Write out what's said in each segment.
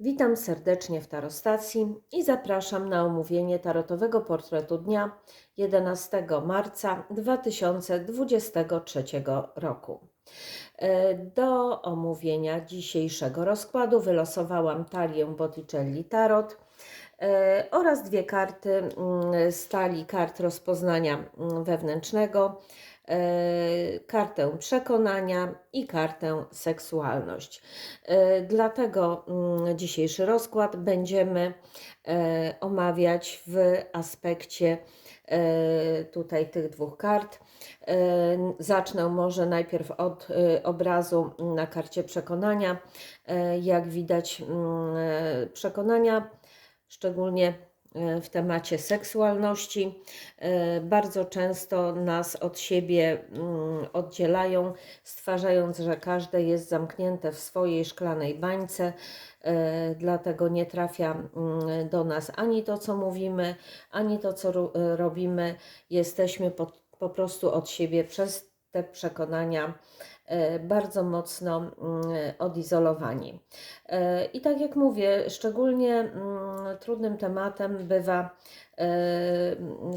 Witam serdecznie w Tarostacji i zapraszam na omówienie tarotowego portretu dnia 11 marca 2023 roku. E, Do omówienia dzisiejszego rozkładu wylosowałam talię Botticelli Tarot e, oraz dwie karty mm, z talii kart rozpoznania mm, wewnętrznego, kartę przekonania i kartę seksualność. E, Dlatego mm, dzisiejszy rozkład będziemy e, omawiać w aspekcie e, tutaj tych dwóch kart. E, Zacznę może najpierw od e, obrazu na karcie przekonania. E, Jak widać, mm, e, przekonania, szczególnie e, w temacie seksualności, e, bardzo często nas od siebie mm, oddzielają, stwarzając, że każde jest zamknięte w swojej szklanej bańce, e, dlatego nie trafia mm, do nas ani to, co mówimy, ani to, co ro- e, robimy. Jesteśmy po, po prostu od siebie przez te przekonania e, bardzo mocno mm, odizolowani. E, I tak jak mówię, szczególnie mm, trudnym tematem bywa e,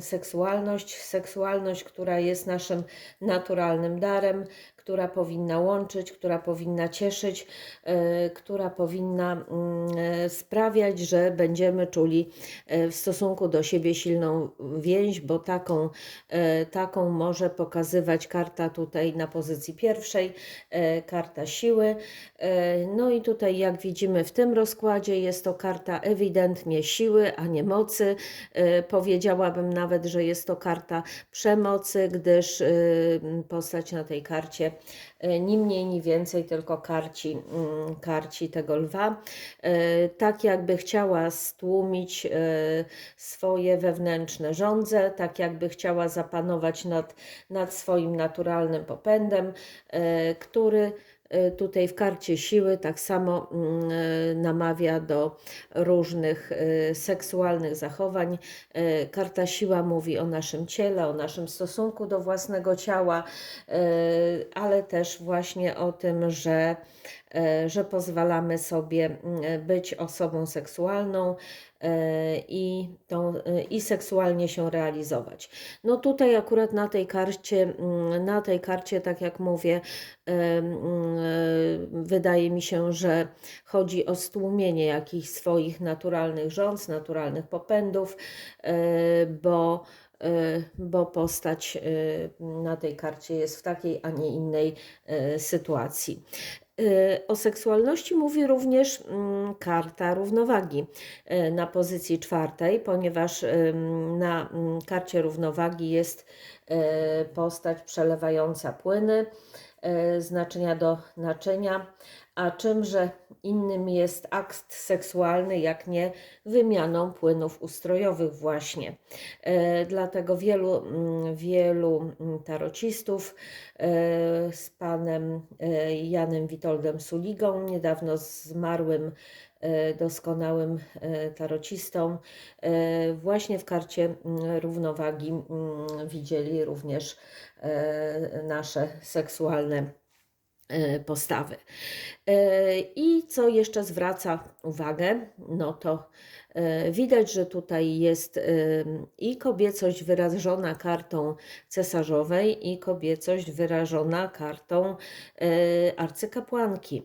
seksualność, seksualność, która jest naszym naturalnym darem, która powinna łączyć, która powinna cieszyć, e, która powinna e, sprawiać, że będziemy czuli w stosunku do siebie silną więź, bo taką, taką może pokazywać karta tutaj na pozycji pierwszej, karta siły. No i tutaj, jak widzimy w tym rozkładzie, jest to karta ewidentnie siły, a nie mocy. E, Powiedziałabym nawet, że jest to karta przemocy, gdyż e, postać na tej karcie e, ni mniej, ni więcej, tylko karci, mm, karci tego lwa. Tak jakby chciała stłumić swoje wewnętrzne żądze, tak jakby chciała zapanować nad, nad swoim naturalnym popędem, który tutaj w karcie siły tak samo mm, e, namawia do różnych e, seksualnych zachowań. Karta siła mówi o naszym ciele, o naszym stosunku do własnego ciała, ale też właśnie o tym, że, że pozwalamy sobie być osobą seksualną e, i, tą, e, i seksualnie się realizować. No tutaj akurat na tej karcie, na tej karcie, tak jak mówię, e, wydaje mi się, że chodzi o stłumienie jakichś swoich naturalnych rządz, naturalnych popędów, e, bo, e, bo postać e, na tej karcie jest w takiej, a nie innej e, sytuacji. E, O seksualności mówi również mm, karta równowagi e, na pozycji czwartej, ponieważ em, na mm, karcie równowagi jest postać przelewająca płyny z naczynia do naczynia, a czymże innym jest akt seksualny, jak nie wymianą płynów ustrojowych właśnie. E, Dlatego wielu, mm, wielu mm, tarocistów e, z panem e, Janem Witoldem Suligą, niedawno zmarłym e, doskonałym e, tarocistą, e, właśnie w karcie mm, równowagi mm, widzieli również e, nasze seksualne postawy. E, I co jeszcze zwraca uwagę, no to e, widać, że tutaj jest e, i kobiecość wyrażona kartą cesarzowej, i kobiecość wyrażona kartą e, arcykapłanki.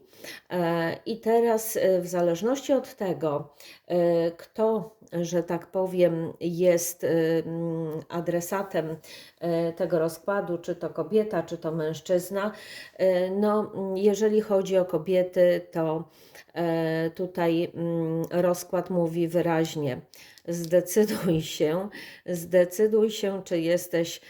E, I teraz, e, w zależności od tego, e, kto, że tak powiem, jest e, mm, adresatem e, tego rozkładu, czy to kobieta, czy to mężczyzna, e, no, jeżeli chodzi o kobiety, to tutaj mm, rozkład mówi wyraźnie: zdecyduj się, zdecyduj się, czy jesteś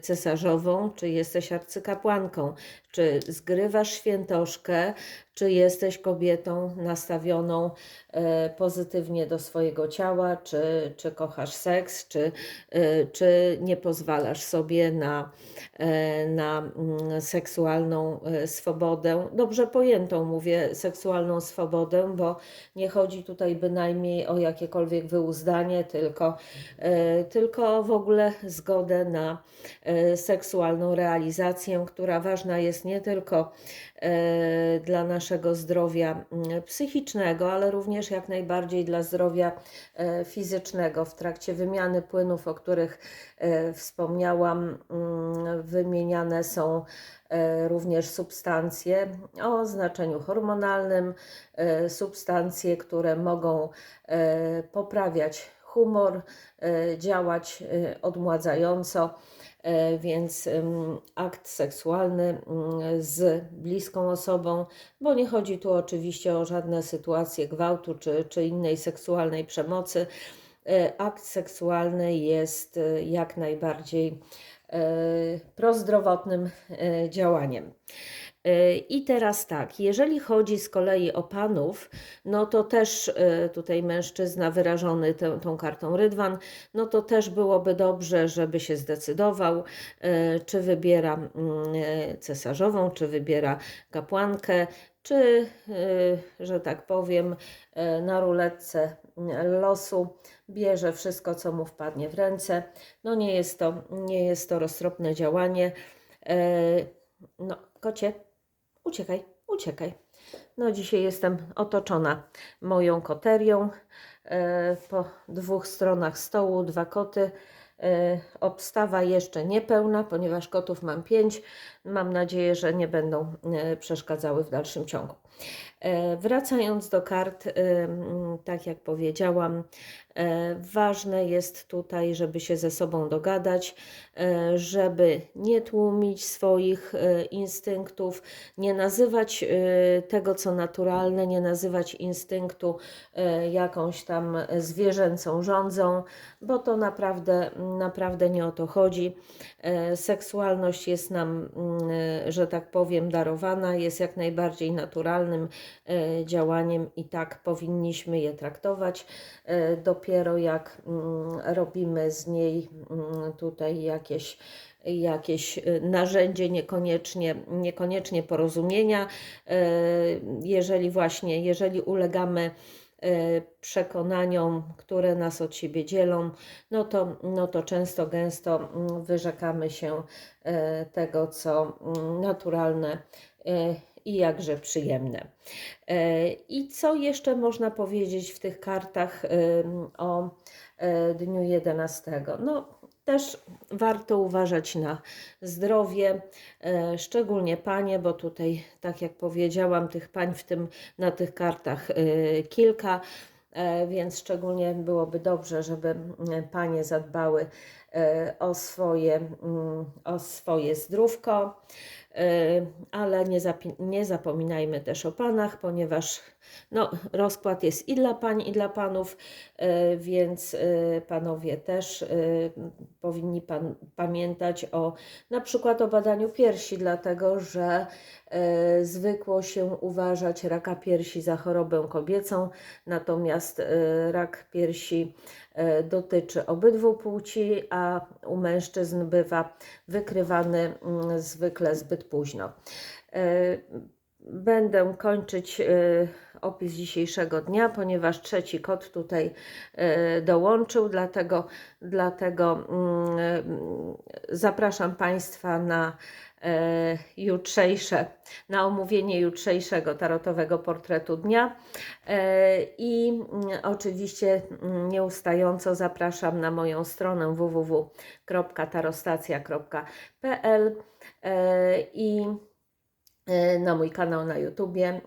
cesarzową, czy jesteś arcykapłanką, czy zgrywasz świętoszkę, czy jesteś kobietą nastawioną e, pozytywnie do swojego ciała, czy, czy kochasz seks, czy, e, czy nie pozwalasz sobie na, e, na mm, seksualną swobodę. Dobrze pojętą mówię seksualną swobodę, bo nie chodzi tutaj bynajmniej o jakiekolwiek wyuzdanie, tylko, tylko w ogóle zgodę na seksualną realizację, która ważna jest nie tylko e, dla naszego zdrowia mm, psychicznego, ale również jak najbardziej dla zdrowia e, fizycznego. W trakcie wymiany płynów, o których e, wspomniałam, mm, wymieniane są również substancje o znaczeniu hormonalnym, substancje, które mogą poprawiać humor, działać odmładzająco. E, Więc akt seksualny mm, z bliską osobą, bo nie chodzi tu oczywiście o żadne sytuacje gwałtu czy, czy innej seksualnej przemocy. E, Akt seksualny jest e, jak najbardziej prozdrowotnym działaniem. E, I teraz tak, jeżeli chodzi z kolei o panów, no to też e, tutaj mężczyzna wyrażony tę, tą kartą Rydwan, no to też byłoby dobrze, żeby się zdecydował, e, czy wybiera mm, cesarzową, czy wybiera kapłankę, czy, że tak powiem, na ruletce mm, losu bierze wszystko, co mu wpadnie w ręce. No nie jest to, nie jest to roztropne działanie. No, kocie, uciekaj, uciekaj. No dzisiaj jestem otoczona moją koterią. E, Po dwóch stronach stołu dwa koty. E, Obstawa jeszcze niepełna, ponieważ kotów mam pięć. Mam nadzieję, że nie będą e, przeszkadzały w dalszym ciągu. E, Wracając do kart, e, tak jak powiedziałam, e, ważne jest tutaj, żeby się ze sobą dogadać, żeby nie tłumić swoich instynktów, nie nazywać tego, co naturalne, nie nazywać instynktu jakąś tam zwierzęcą rządzą, bo to naprawdę, naprawdę nie o to chodzi. Seksualność jest nam, mm, że tak powiem, darowana, jest jak najbardziej naturalnym działaniem i tak powinniśmy je traktować. E, Dopiero jak mm, robimy z niej mm, tutaj jakieś jakieś e, narzędzie, niekoniecznie, niekoniecznie porozumienia. E, Jeżeli właśnie, jeżeli ulegamy e, przekonaniom, które nas od siebie dzielą, no to, no to często, gęsto mm, wyrzekamy się e, tego, co naturalne e, i jakże przyjemne. E, I co jeszcze można powiedzieć w tych kartach o e, dniu 11? No, też warto uważać na zdrowie, e, szczególnie panie, bo tutaj, tak jak powiedziałam, tych pań w tym, na tych kartach kilka, więc szczególnie byłoby dobrze, żeby panie zadbały o swoje, mm, o swoje zdrówko. E, Ale nie, nie zapominajmy też o panach, ponieważ no, rozkład jest i dla pań, i dla panów, e, więc e, panowie też powinni pan, pamiętać o na przykład o badaniu piersi, dlatego że zwykło się uważać raka piersi za chorobę kobiecą, natomiast rak piersi dotyczy obydwu płci, a u mężczyzn bywa wykrywany mm, zwykle zbyt późno. E, Będę kończyć e, opis dzisiejszego dnia, ponieważ trzeci kot tutaj e, dołączył, dlatego, dlatego mm, zapraszam Państwa na jutrzejsze, na omówienie jutrzejszego tarotowego portretu dnia E, i mm, oczywiście mm, nieustająco zapraszam na moją stronę www.tarostacja.pl e, i e, na mój kanał na YouTubie, e,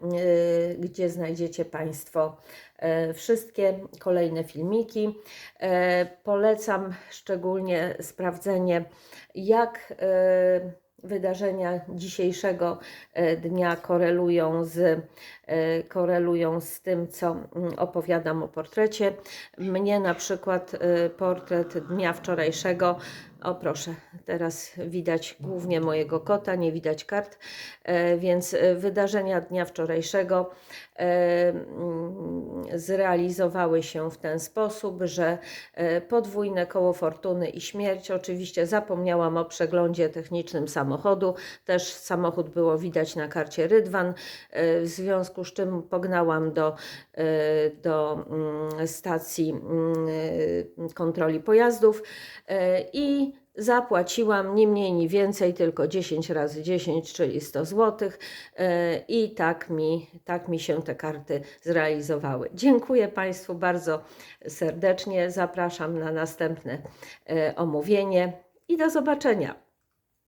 gdzie znajdziecie Państwo e, wszystkie kolejne filmiki. E, Polecam szczególnie sprawdzenie, jak e, wydarzenia dzisiejszego e, dnia korelują z, e, korelują z tym, co mm, opowiadam o portrecie. Mnie na przykład e, portret dnia wczorajszego o proszę, teraz widać głównie mojego kota, nie widać kart, więc wydarzenia dnia wczorajszego zrealizowały się w ten sposób, że e, podwójne koło fortuny i śmierć. Oczywiście zapomniałam o przeglądzie technicznym samochodu, też samochód było widać na karcie Rydwan, e, w związku z czym pognałam do, e, do mm, stacji mm, kontroli pojazdów i Zapłaciłam ni mniej, ni więcej, tylko 10 razy 10, czyli 100 zł. I tak mi, tak mi się te karty zrealizowały. Dziękuję Państwu bardzo serdecznie. Zapraszam na następne e, omówienie i do zobaczenia.